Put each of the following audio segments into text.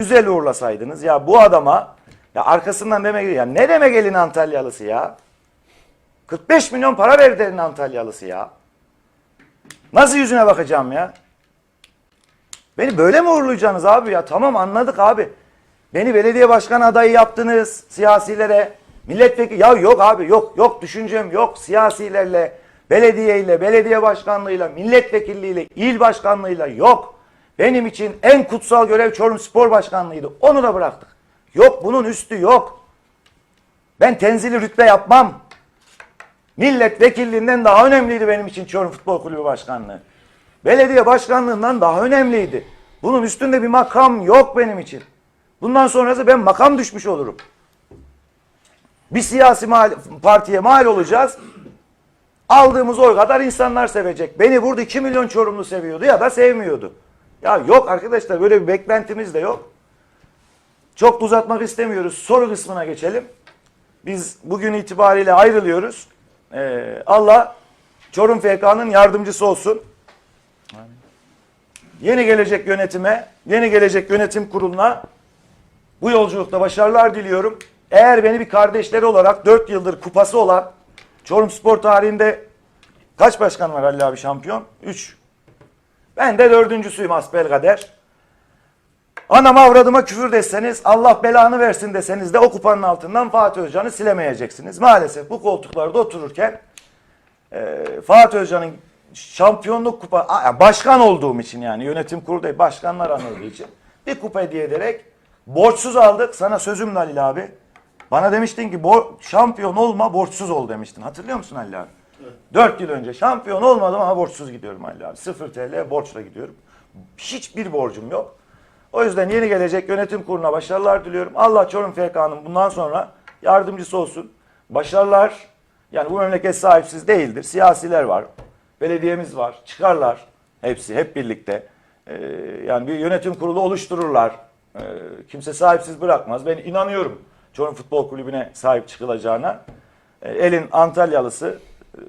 güzel uğurlasaydınız ya bu adama ya arkasından demek ya ne demek elin Antalyalısı ya? 45 milyon para verdi elin Antalyalısı ya. Nasıl yüzüne bakacağım ya? Beni böyle mi uğurlayacaksınız abi ya? Tamam anladık abi. Beni belediye başkan adayı yaptınız siyasilere. Milletvekili ya yok abi yok yok düşüncem yok siyasilerle, belediyeyle, belediye başkanlığıyla, milletvekilliğiyle, il başkanlığıyla yok. Benim için en kutsal görev Çorum Spor Başkanlığıydı. Onu da bıraktık. Yok bunun üstü yok. Ben tenzili rütbe yapmam. Milletvekilliğinden daha önemliydi benim için Çorum Futbol Kulübü Başkanlığı. Belediye başkanlığından daha önemliydi. Bunun üstünde bir makam yok benim için. Bundan sonrası ben makam düşmüş olurum. Bir siyasi mal, partiye mal olacağız. Aldığımız oy kadar insanlar sevecek. Beni burada 2 milyon Çorumlu seviyordu ya da sevmiyordu. Ya yok arkadaşlar böyle bir beklentimiz de yok. Çok uzatmak istemiyoruz. Soru kısmına geçelim. Biz bugün itibariyle ayrılıyoruz. Ee, Allah Çorum FK'nın yardımcısı olsun. Yeni gelecek yönetime, yeni gelecek yönetim kuruluna bu yolculukta başarılar diliyorum. Eğer beni bir kardeşleri olarak 4 yıldır kupası olan Çorum Spor tarihinde kaç başkan var Halil abi şampiyon? 3. Ben de dördüncüsüyüm asbelkader. Anama avradıma küfür deseniz Allah belanı versin deseniz de o kupanın altından Fatih Özcan'ı silemeyeceksiniz. Maalesef bu koltuklarda otururken e, Fatih Özcan'ın şampiyonluk kupa a- başkan olduğum için yani yönetim kurulu değil başkanlar anıldığı için bir kupa hediye ederek borçsuz aldık. Sana sözüm Halil abi. Bana demiştin ki "Bor- şampiyon olma borçsuz ol demiştin. Hatırlıyor musun Halil abi? 4 yıl önce şampiyon olmadım ama borçsuz gidiyorum Halil abi. 0 TL borçla gidiyorum. Hiçbir borcum yok. O yüzden yeni gelecek yönetim kuruluna başarılar diliyorum. Allah Çorum FK'nın bundan sonra yardımcısı olsun. Başarılar yani bu memleket sahipsiz değildir. Siyasiler var. Belediyemiz var. Çıkarlar. Hepsi hep birlikte. Ee, yani bir yönetim kurulu oluştururlar. Ee, kimse sahipsiz bırakmaz. Ben inanıyorum Çorum Futbol Kulübü'ne sahip çıkılacağına. Ee, elin Antalyalısı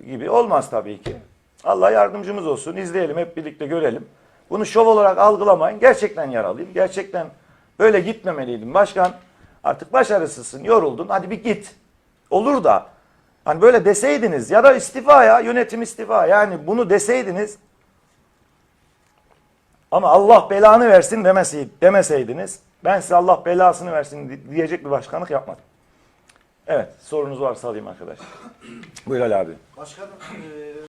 gibi olmaz tabii ki. Allah yardımcımız olsun. İzleyelim hep birlikte görelim. Bunu şov olarak algılamayın. Gerçekten yaralıyım. Gerçekten böyle gitmemeliydim. Başkan artık başarısızsın, yoruldun. Hadi bir git. Olur da hani böyle deseydiniz ya da istifa ya yönetim istifa. Yani bunu deseydiniz ama Allah belanı versin demesey- demeseydiniz ben size Allah belasını versin di- diyecek bir başkanlık yapmadım. Evet sorunuz varsa alayım arkadaşlar. Buyur Ali abi. Başkanım, e,